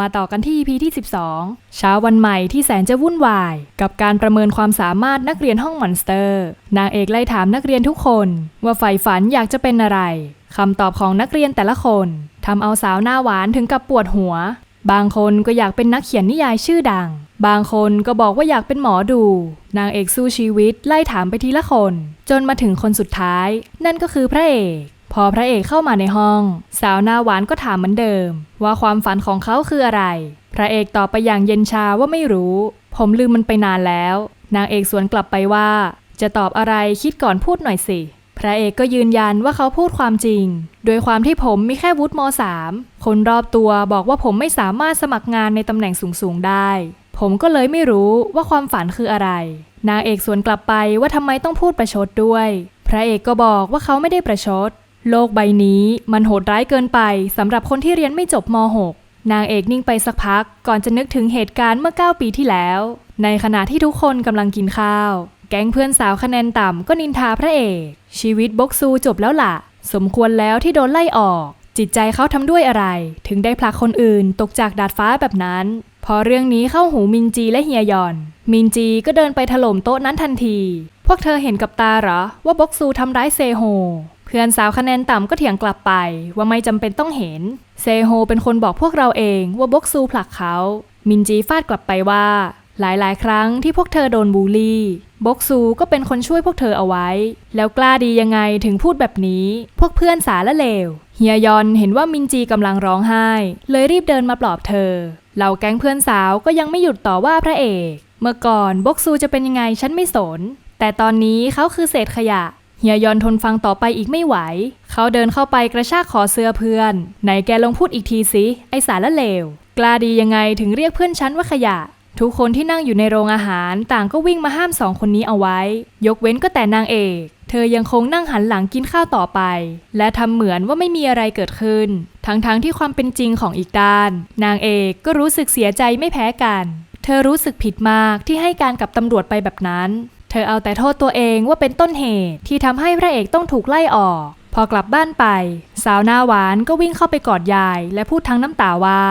มาต่อกันที่ EP ที่ 12 เช้าวันใหม่ที่แสนจะวุ่นวาย กับการประเมินความสามารถนักเรียนห้องมอนสเตอร์ นางเอกไล่ถามนักเรียนทุกคน ว่าใฝ่ฝันอยากจะเป็นอะไรคำตอบของนักเรียนแต่ละคนทำเอาสาวหน้าหวานถึงกับปวดหัว บางคนก็อยากเป็นนักเขียนนิยายชื่อดัง บางคนก็บอกว่าอยากเป็นหมอดู นางเอกสู้ชีวิตไล่ถามไปทีละคน จนมาถึงคนสุดท้าย นั่นก็คือพระเอก พอพระเอกเข้ามาในห้อง สาวหน้าหวานก็ถามเหมือนเดิม ว่าความฝันของเขาคืออะไร พระเอกตอบไปอย่างเย็นชาว่าไม่รู้ ผมลืมมันไปนานแล้ว นางเอกสวนกลับไปว่า จะตอบอะไรคิดก่อนพูดหน่อยสิ พระเอกก็ยืนยันว่าเขาพูดความจริง โดยความที่ผมมีแค่วุฒิม .3 คนรอบตัวบอกว่าผมไม่สามารถสมัครงานในตำแหน่งสูงๆได้ ผมก็เลยไม่รู้ว่าความฝันคืออะไร นางเอกสวนกลับไปว่าทำไมต้องพูดประชดด้วย พระเอกก็บอกว่าเขาไม่ได้ประชด โลกใบนี้มันโหดร้ายเกินไปสำหรับคนที่เรียนไม่จบม .6 นางเอกนิ่งไปสักพัก ก่อนจะนึกถึงเหตุการณ์เมื่อ 9 ปีที่แล้ว ในขณะที่ทุกคนกำลังกินข้าว แก๊งเพื่อนสาวคะแนนต่ำก็นินทาพระเอก ชีวิตบกซูจบแล้วล่ะ สมควรแล้วที่โดนไล่ออก จิตใจเขาทำด้วยอะไร ถึงได้ผลักคนอื่นตกจากดาดฟ้าแบบนั้น พอเรื่องนี้เข้าหูมินจีและเฮียยอน มินจีก็เดินไปถล่มโต๊ะนั้นทันที พวกเธอเห็นกับตาเหรอว่าบกซูทำร้ายเซโฮ พื่อนสาวคะแนนต่ำก็เถียงกลับไปว่าไม่จำเป็นต้องเห็น เซโฮเป็นคนบอกพวกเราเองว่าบกซูผลักเขา มินจีฟาดกลับไปว่า หลายๆ ครั้งที่พวกเธอโดนบูลลี่ บกซูก็เป็นคนช่วยพวกเธอเอาไว้ แล้วกล้าดียังไงถึงพูดแบบนี้ พวกเพื่อนสาละเลว เฮียยอนเห็นว่ามินจีกำลังร้องไห้ เลยรีบเดินมาปลอบเธอ เหล่าแก๊งเพื่อนสาวก็ยังไม่หยุดต่อว่าพระเอก เมื่อก่อนบกซูจะเป็นยังไงฉันไม่สน แต่ตอนนี้เขาคือเศษขยะ เฮียยอนทนฟังต่อไปอีกไม่ไหว เขาเดินเข้าไปกระชากขอเสื้อเพื่อน ไหนแกลองพูดอีกทีสิ ไอสารละเลว กล้าดียังไงถึงเรียกเพื่อนฉันว่าขยะ ทุกคนที่นั่งอยู่ในโรงอาหารต่างก็วิ่งมาห้ามสองคนนี้เอาไว้ ยกเว้นก็แต่นางเอก เธอยังคงนั่งหันหลังกินข้าวต่อไป และทำเหมือนว่าไม่มีอะไรเกิดขึ้น ทั้งๆทที่ความเป็นจริงของอีกด้าน นางเอกก็รู้สึกเสียใจไม่แพ้กันเธอรู้สึกผิดมากที่ให้การกับตำรวจไปแบบนั้น เธอเอาแต่โทษตัวเองว่าเป็นต้นเหตุที่ทำให้พระเอกต้องถูกไล่ออก พอกลับบ้านไป สาวหน้าหวานก็วิ่งเข้าไปกอดยาย และพูดทั้งน้ำตาว่า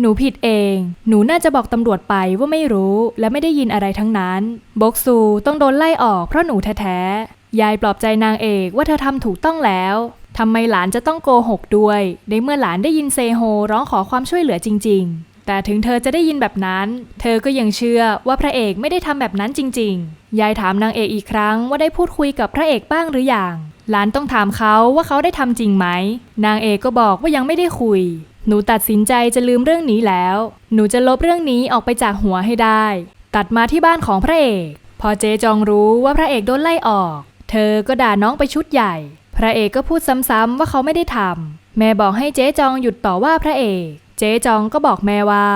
หนูผิดเอง หนูน่าจะบอกตำรวจไปว่าไม่รู้และไม่ได้ยินอะไรทั้งนั้น บกซูต้องโดนไล่ออกเพราะหนูแท้ๆ ยายปลอบใจนางเอกว่าเธอทำถูกต้องแล้วทำไมหลานจะต้องโกหกด้วย ในเมื่อหลานได้ยินเซโฮร้องขอความช่วยเหลือจริง ๆ แต่ถึงเธอจะได้ยินแบบนั้น เธอก็ยังเชื่อว่าพระเอกไม่ได้ทำแบบนั้นจริง ๆ ยายถามนางเอกอีกครั้งว่าได้พูดคุยกับพระเอกบ้างหรือยัง หลานต้องถามเขาว่าเขาได้ทำจริงไหม นางเอกก็บอกว่ายังไม่ได้คุย หนูตัดสินใจจะลืมเรื่องนี้แล้ว หนูจะลบเรื่องนี้ออกไปจากหัวให้ได้ ตัดมาที่บ้านของพระเอก พอเจจองรู้ว่าพระเอกโดนไล่ออก เธอก็ด่าน้องไปชุดใหญ่ พระเอกก็พูดซ้ำๆว่าเขาไม่ได้ทำแม่บอกให้เจ๊จองหยุดต่อว่าพระเอก เจ๊จองก็บอกแม่ว่า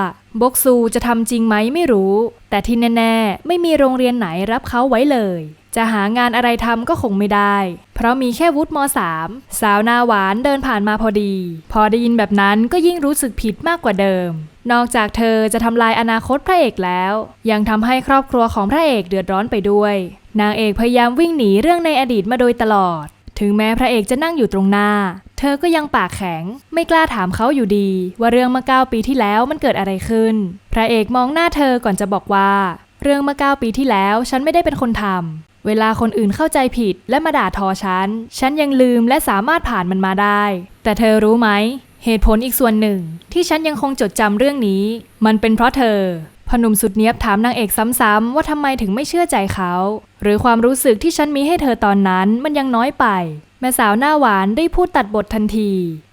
บกซูจะทำจริงไหมไม่รู้ แต่ที่แน่ๆ ไม่มีโรงเรียนไหนรับเขาไว้เลย จะหางานอะไรทำก็คงไม่ได้ เพราะมีแค่วุฒิม .3 สาวนาหวานเดินผ่านมาพอดี พอได้ยินแบบนั้นก็ยิ่งรู้สึกผิดมากกว่าเดิม นอกจากเธอจะทำลายอนาคตพระเอกแล้ว ยังทำให้ครอบครัวของพระเอกเดือดร้อนไปด้วย นางเอกพยายามวิ่งหนีเรื่องในอดีตมาโดยตลอด ถึงแม้พระเอกจะนั่งอยู่ตรงหน้า ธอก็ยังปากแข็ง ไม่กล้าถามเขาอยู่ดี ว่าเรื่องเมื่อเก้าปีที่แล้วมันเกิดอะไรขึ้น พระเอกมองหน้าเธอก่อนจะบอกว่า เรื่องเมื่อเก้าปีที่แล้วฉันไม่ได้เป็นคนทำเวลาคนอื่นเข้าใจผิดและมาด่าทอฉัน ฉันยังลืมและสามารถผ่านมันมาได้ แต่เธอรู้ไหม เหตุผลอีกส่วนหนึ่ง ที่ฉันยังคงจดจำเรื่องนี้ มันเป็นเพราะเธอพหนุ่มสุดเนี้ยบถามนางเอกซ้ำๆว่าทำไมถึงไม่เชื่อใจเขา หรือความรู้สึกที่ฉันมีให้เธอตอนนั้นมันยังน้อยไป แม่สาวหน้าหวานได้พูดตัดบททันที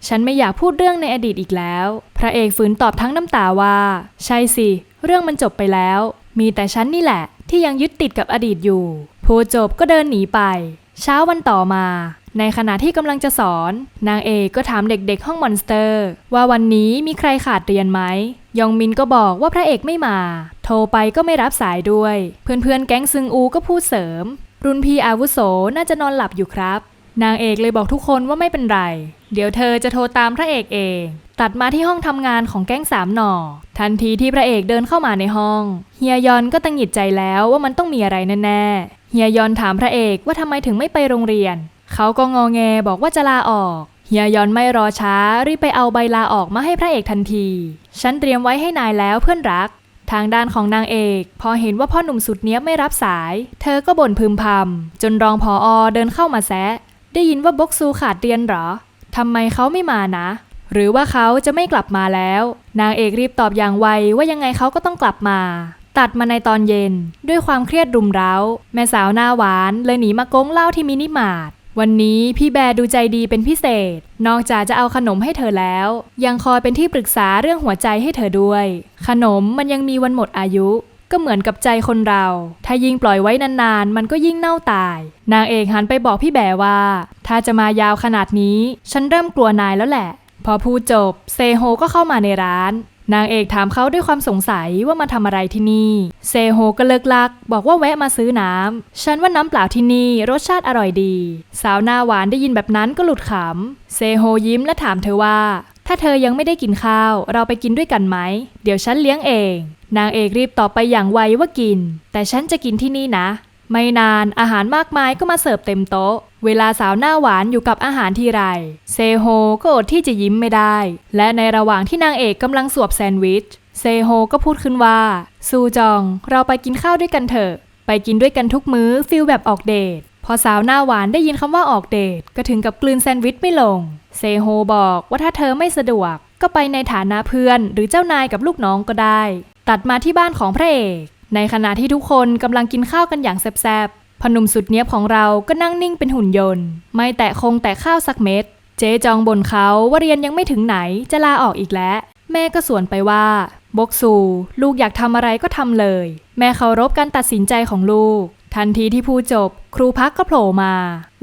ฉันไม่อยากพูดเรื่องในอดีตอีกแล้ว พระเอกฝืนตอบทั้งน้ำตาว่า ใช่สิ เรื่องมันจบไปแล้ว มีแต่ฉันนี่แหละ ที่ยังยึดติดกับอดีตอยู่พูดจบก็เดินหนีไป เช้าวันต่อมา ในขณะที่กำลังจะสอน นางเอกก็ถามเด็กๆห้องมอนสเตอร์ ว่าวันนี้มีใครขาดเรียนไหมยองมินก็บอกว่าพระเอกไม่มา โทรไปก็ไม่รับสายด้วย เพื่อนๆแก๊งซึงอูก็พูดเสริม รุ่นพี่อาวุโสน่าจะนอนหลับอยู่ครับ นางเอกเลยบอกทุกคนว่าไม่เป็นไร เดี๋ยวเธอจะโทรตามพระเอกเอง ตัดมาที่ห้องทำงานของแก๊งสามหน่อ ทันทีที่พระเอกเดินเข้ามาในห้อง เฮียยอนก็ตังหงิดใจแล้วว่ามันต้องมีอะไรแน่ๆ เฮียยอนถามพระเอกว่าทำไมถึงไม่ไปโรงเรียน เขาก็งอแงบอกว่าจะลาออก เฮียยอนไม่รอช้ารีบไปเอาใบลาออกมาให้พระเอกทันที ฉันเตรียมไว้ให้นายแล้วเพื่อนรักทางด้านของนางเอก พอเห็นว่าพ่อหนุ่มสุดเนี้ยไม่รับสาย เธอก็บ่นพึมพำจนรองผออเดินเข้ามาแซะ ได้ยินว่าบกซูขาดเรียนเหรอ ทำไมเขาไม่มานะ หรือว่าเขาจะไม่กลับมาแล้ว นางเอกรีบตอบอย่างไวว่ายังไงเขาก็ต้องกลับมา ตัดมาในตอนเย็น ด้วยความเครียดรุมเร้า แม่สาวหน้าหวานเลยหนีมาก้งเหล้าที่มินิมาร์ทวันนี้พี่แบร์ดูใจดีเป็นพิเศษ นอกจากจะเอาขนมให้เธอแล้ว ยังคอยเป็นที่ปรึกษาเรื่องหัวใจให้เธอด้วย ขนมมันยังมีวันหมดอายุ ก็เหมือนกับใจคนเรา ถ้ายิ่งปล่อยไว้นานๆ มันก็ยิ่งเน่าตาย นางเอกหันไปบอกพี่แบว่า ถ้าจะมายาวขนาดนี้ ฉันเริ่มกลัวนายแล้วแหละ พอพูดจบ เซโฮก็เข้ามาในร้าน นางเอกถามเขาด้วยความสงสัยว่ามาทำอะไรที่นี่ เซโฮก็เลิกลัก บอกว่าแวะมาซื้อน้ำ ฉันว่าน้ำเปล่าที่นี่รสชาติอร่อยดี สาวหน้าหวานได้ยินแบบนั้นก็หลุดขำ เซโฮยิ้มและถามเธอว่า ถ้าเธอยังไม่ได้กินข้าว เราไปกินด้วยกันไหม เดี๋ยวฉันเลี้ยงเอง นางเอกรีบตอบไปอย่างไวว่ากิน แต่ฉันจะกินที่นี่นะ ไม่นานอาหารมากมายก็มาเสิร์ฟเต็มโต๊ะ เวลาสาวหน้าหวานอยู่กับอาหารทีไร เซโฮก็อดที่จะยิ้มไม่ได้ และในระหว่างที่นางเอกกำลังสวบแซนด์วิช เซโฮก็พูดขึ้นว่า ซูจอง เราไปกินข้าวด้วยกันเถอะ ไปกินด้วยกันทุกมื้อฟิลแบบออกเดท อสาวหน้าหวานได้ยินคำว่าออกเดท ก็ถึงกับกลืนแซนด์วิชไม่ลง เซโฮบอกว่าถ้าเธอไม่สะดวก ก็ไปในฐานะเพื่อน หรือเจ้านายกับลูกน้องก็ได้ ตัดมาที่บ้านของพระเอก ในขณะที่ทุกคนกำลังกินข้าวกันอย่างแซ่บๆพนุ่มสุดเนี้ยบของเราก็นั่งนิ่งเป็นหุ่นยนต์ ไม่แตะคงแต่ข้าวสักเม็ด เจ๊จองบ่นเขาว่าเรียนยังไม่ถึงไหนจะลาออกอีกแล้ว แม่ก็สวนไปว่าบกซู ลูกอยากทำอะไรก็ทำเลย แม่เคารพการตัดสินใจของลูก ทันทีที่พูดจบ ครูพักก็โผล่มา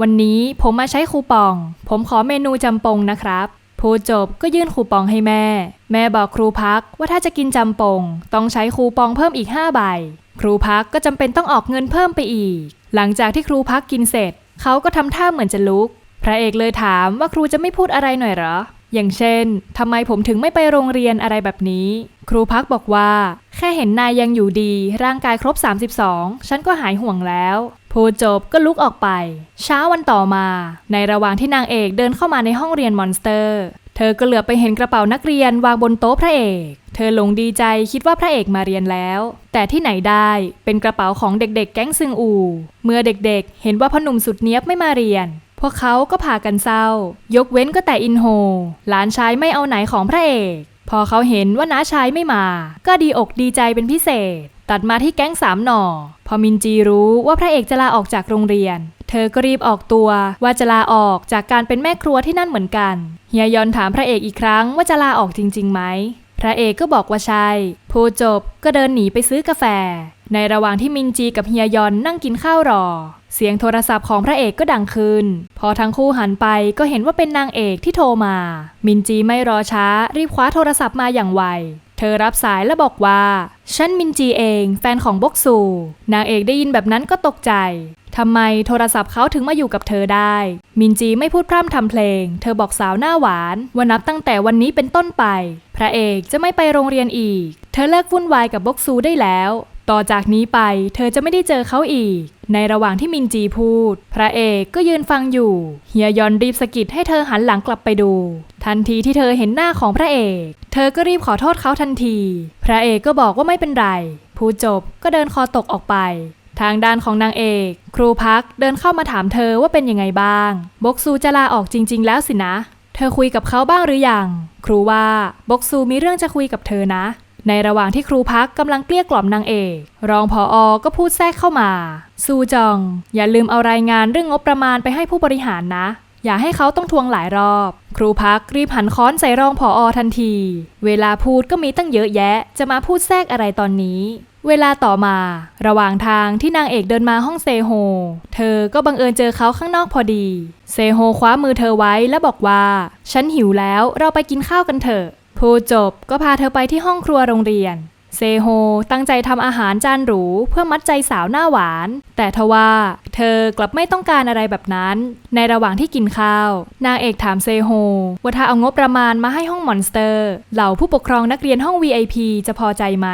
วันนี้ผมมาใช้คูปอง ผมขอเมนูจำปงนะครับพูดจบก็ยื่นคูปองให้แม่ แม่บอกครูพักว่าถ้าจะกินจำปง ต้องใช้คูปองเพิ่มอีก 5 ใบ ครูพักก็จำเป็นต้องออกเงินเพิ่มไปอีก หลังจากที่ครูพักกินเสร็จ เขาก็ทำท่าเหมือนจะลุก พระเอกเลยถามว่าครูจะไม่พูดอะไรหน่อยหรอ อย่างเช่นทำไมผมถึงไม่ไปโรงเรียนอะไรแบบนี้ ครูพักบอกว่า แค่เห็นนายยังอยู่ดี ร่างกายครบ 32 ฉันก็หายห่วงแล้วพูดจบก็ลุกออกไป เช้าวันต่อมา ในระหว่างที่นางเอกเดินเข้ามาในห้องเรียนมอนสเตอร์ เธอก็เหลือไปเห็นกระเป๋านักเรียนวางบนโต๊ะพระเอก เธอหลงดีใจคิดว่าพระเอกมาเรียนแล้ว แต่ที่ไหนได้เป็นกระเป๋าของเด็กๆ แก๊งซึงอู เมื่อเด็กๆ เห็นว่าพ่อหนุ่มสุดเนี้ยบไม่มาเรียน พวกเขาก็พากันเศร้า ยกเว้นก็แต่อินโฮ หลานชายไม่เอาไหนของพระเอก พอเขาเห็นว่าน้าชายไม่มา ก็ดีอกดีใจเป็นพิเศษ ตัดมาที่แก๊งสามหน่อ พอมินจีรู้ว่าพระเอกจะลาออกจากโรงเรียน เธอก็รีบออกตัวว่าจะลาออกจากการเป็นแม่ครัวที่นั่นเหมือนกัน เฮียยอนถามพระเอกอีกครั้งว่าจะลาออกจริงๆไหมพระเอกก็บอกว่าใช่ พูดจบก็เดินหนีไปซื้อกาแฟ ในระหว่างที่มินจีกับเฮียยอนนั่งกินข้าวรอ เสียงโทรศัพท์ของพระเอกก็ดังขึ้น พอทั้งคู่หันไปก็เห็นว่าเป็นนางเอกที่โทรมา มินจีไม่รอช้า รีบคว้าโทรศัพท์มาอย่างไว เธอรับสายและบอกว่า ฉันมินจีเองแฟนของบกซู นางเอกได้ยินแบบนั้นก็ตกใจทำไมโทรศัพท์เขาถึงมาอยู่กับเธอได้ มินจีไม่พูดพร่ำทำเพลง เธอบอกสาวหน้าหวานว่านับตั้งแต่วันนี้เป็นต้นไป พระเอกจะไม่ไปโรงเรียนอีก เธอเลิกวุ่นวายกับบกซูได้แล้ว ต่อจากนี้ไปเธอจะไม่ได้เจอเขาอีก ในระหว่างที่มินจีพูด พระเอกก็ยืนฟังอยู่ เฮียยอนรีบสะกิดให้เธอหันหลังกลับไปดู ทันทีที่เธอเห็นหน้าของพระเอก เธอก็รีบขอโทษเขาทันที พระเอกก็บอกว่าไม่เป็นไรพูดจบก็เดินคอตกออกไป ทางด้านของนางเอก ครูพักเดินเข้ามาถามเธอว่าเป็นยังไงบ้าง บกซูจะลาออกจริง ๆ แล้วสินะ เธอคุยกับเขาบ้างหรือยัง ครูว่าบกซูมีเรื่องจะคุยกับเธอนะ ในระหว่างที่ครูพักกำลังเกลี้ยกล่อมนางเอก รองผออก็พูดแทรกเข้ามา ซูจอง อย่าลืมเอารายงานเรื่องงบประมาณไปให้ผู้บริหารนะ อย่าให้เขาต้องทวงหลายรอบ ครูพักรีบหันค้อนใส่รองผออทันที เวลาพูดก็มีตั้งเยอะแยะ จะมาพูดแทรกอะไรตอนนี้เวลาต่อมา ระหว่างทางที่นางเอกเดินมาห้องเซโฮ เธอก็บังเอิญเจอเขาข้างนอกพอดี เซโฮคว้ามือเธอไว้และบอกว่า ฉันหิวแล้วเราไปกินข้าวกันเถอะ พูดจบก็พาเธอไปที่ห้องครัวโรงเรียน เซโฮตั้งใจทำอาหารจานหรูเพื่อมัดใจสาวหน้าหวาน แต่ทว่าเธอกลับไม่ต้องการอะไรแบบนั้น ในระหว่างที่กินข้าว นางเอกถามเซโฮว่าถ้าเอางบประมาณมาให้ห้องมอนสเตอร์ เหล่าผู้ปกครองนักเรียนห้อง VIP จะพอใจไหม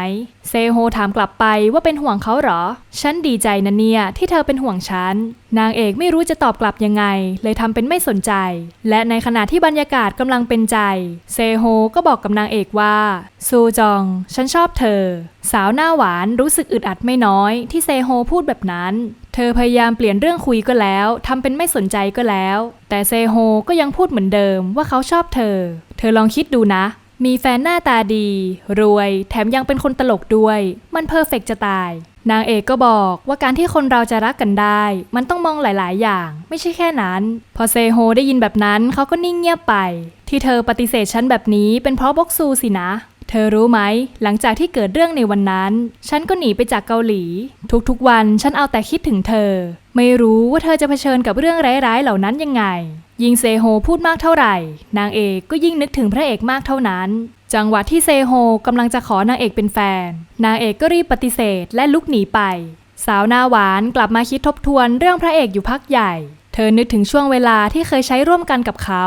เซโฮถามกลับไปว่าเป็นห่วงเขาเหรอ ฉันดีใจนะเนี่ยที่เธอเป็นห่วงฉัน นางเอกไม่รู้จะตอบกลับยังไง เลยทำเป็นไม่สนใจ และในขณะที่บรรยากาศกำลังเป็นใจ เซโฮก็บอกกับนางเอกว่า ซูจอง ฉันชอบเธอ สาวหน้าหวานรู้สึกอึดอัดไม่น้อย ที่เซโฮพูดแบบนั้น เธอพยายามเปลี่ยนเรื่องคุยก็แล้วทำเป็นไม่สนใจก็แล้ว แต่เซโฮก็ยังพูดเหมือนเดิมว่าเขาชอบเธอ เธอลองคิดดูนะ มีแฟนหน้าตาดี รวยแถมยังเป็นคนตลกด้วย มันเพอร์เฟกจะตาย นางเอกก็บอกว่าการที่คนเราจะรักกันได้ มันต้องมองหลาย ๆ อย่าง ไม่ใช่แค่นั้น พอเซโฮได้ยินแบบนั้นเขาก็นิ่งเงียบไป ที่เธอปฏิเสธฉันแบบนี้เป็นเพราะบกซูสินะเธอรู้ไหม หลังจากที่เกิดเรื่องในวันนั้น ฉันก็หนีไปจากเกาหลี ทุกๆวันฉันเอาแต่คิดถึงเธอ ไม่รู้ว่าเธอจะเผชิญกับเรื่องร้ายๆเหล่านั้นยังไง ยิ่งเซโฮพูดมากเท่าไหร่ นางเอกก็ยิ่งนึกถึงพระเอกมากเท่านั้น จังหวะที่เซโฮกำลังจะขอนางเอกเป็นแฟน นางเอกก็รีบปฏิเสธและลุกหนีไป สาวหน้าหวานกลับมาคิดทบทวนเรื่องพระเอกอยู่พักใหญ่ เธอนึกถึงช่วงเวลาที่เคยใช้ร่วมกันกับเขา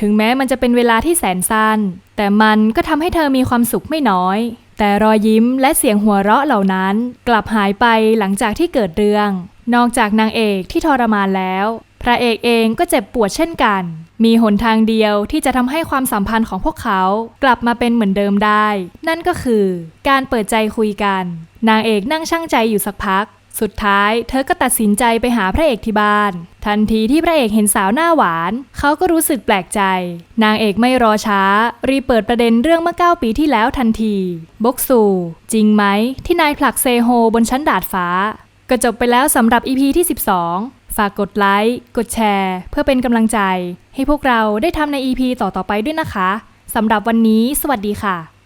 ถึงแม้มันจะเป็นเวลาที่แสนสั้น แต่มันก็ทำให้เธอมีความสุขไม่น้อย แต่รอยยิ้มและเสียงหัวเราะเหล่านั้น กลับหายไปหลังจากที่เกิดเรื่องนอกจากนางเอกที่ทรมานแล้ว ระเอกเองก็เจ็บปวดเช่นกัน มีหนทางเดียวที่จะทำให้ความสัมพันธ์ของพวกเขากลับมาเป็นเหมือนเดิมได้ นั่นก็คือการเปิดใจคุยกัน นางเอกนั่งชั่งใจอยู่สักพัก สุดท้ายเธอก็ตัดสินใจไปหาพระเอกที่บ้าน ทันทีที่พระเอกเห็นสาวหน้าหวาน เขาก็รู้สึกแปลกใจ นางเอกไม่รอช้า รีเปิดประเด็นเรื่องเมื่อ9ปีที่แล้วทันทีบกซูจริงไหมที่นายผลักเซโฮบนชั้นดาดฟ้าก็จบไปแล้วสำหรับ EP ที่ 12 ฝากกดไลค์ กดแชร์ เพื่อเป็นกำลังใจ ให้พวกเราได้ทำใน EP ต่อๆไปด้วยนะคะสำหรับวันนี้ สวัสดีค่ะ